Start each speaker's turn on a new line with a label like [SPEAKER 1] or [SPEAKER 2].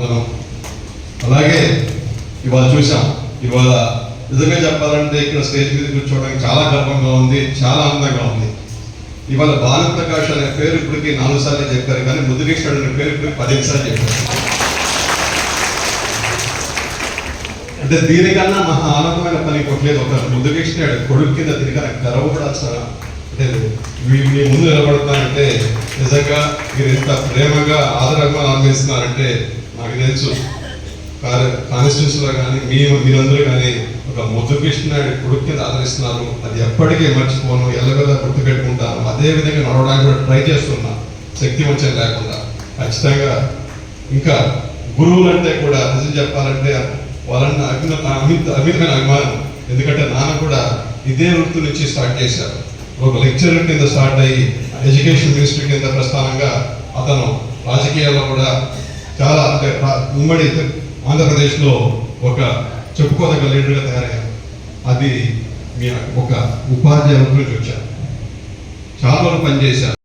[SPEAKER 1] మనం అలాగే ఇవాళ చూసాం ఇవాళ నిజంగా చెప్పాలంటే ఇక్కడ స్టేజ్ మీద కూర్చోవడానికి చాలా గర్వంగా ఉంది చాలా ఆనందంగా ఉంది. ఇవాళ భానుప్రకాష్ అనే పేరు ఇప్పటికి నాలుగు సార్లు చెప్పారు కానీ ముద్దుకృష్ణుడు అనే పేరు ఇప్పటికి పదిహేను సార్లు చెప్పారు. అంటే దీనికన్నా మహా ఆనందమైన పని కొట్టలేదు ఒక ముద్దుకృష్ణుడు కొడుకు కింద తిరిగి కూడా గర్వపడాల్సిన అంటే మీ మీ ముందు నిలబడతానంటే నిజంగా మీరు ఇంత ప్రేమగా ఆదరంగా ఆనందిస్తున్నారంటే నాకు తెలుసు. కాన్స్టిట్యూన్సీలో కానీ మీ మీరందరూ కానీ ఒక ముద్దుకృష్ణుడు కొడుకు కింద ఆదరిస్తున్నాను. అది ఎప్పటికీ మర్చిపోను. ఎల్లవెల్ల గుర్తుపెట్టుకుంటాను అదే విధంగా నడవడానికి కూడా ట్రై చేస్తున్నా. శక్తి వంచన లేకుండా. ఖచ్చితంగా ఇంకా గురువులు అంటే కూడా నిజం చెప్పాలంటే వాళ్ళన్న అభిన అమిత అమితమైన అభిమానం. ఎందుకంటే నాన్న కూడా ఇదే వృత్తి నుంచి స్టార్ట్ చేశారు. ఒక లెక్చరర్ కింద స్టార్ట్ అయ్యి ఎడ్యుకేషన్ మినిస్టర్ కింద ప్రస్థానంగా అతను రాజకీయాల్లో కూడా చాలా అంటే ఉమ్మడి ఆంధ్రప్రదేశ్లో ఒక చెప్పుకోదగ్గ లీడర్గా తయారయ్యారు. అది మీ ఒక ఉపాధ్యాయుల గురించి నుంచి వచ్చారు. చాలా రోజులు పనిచేశారు.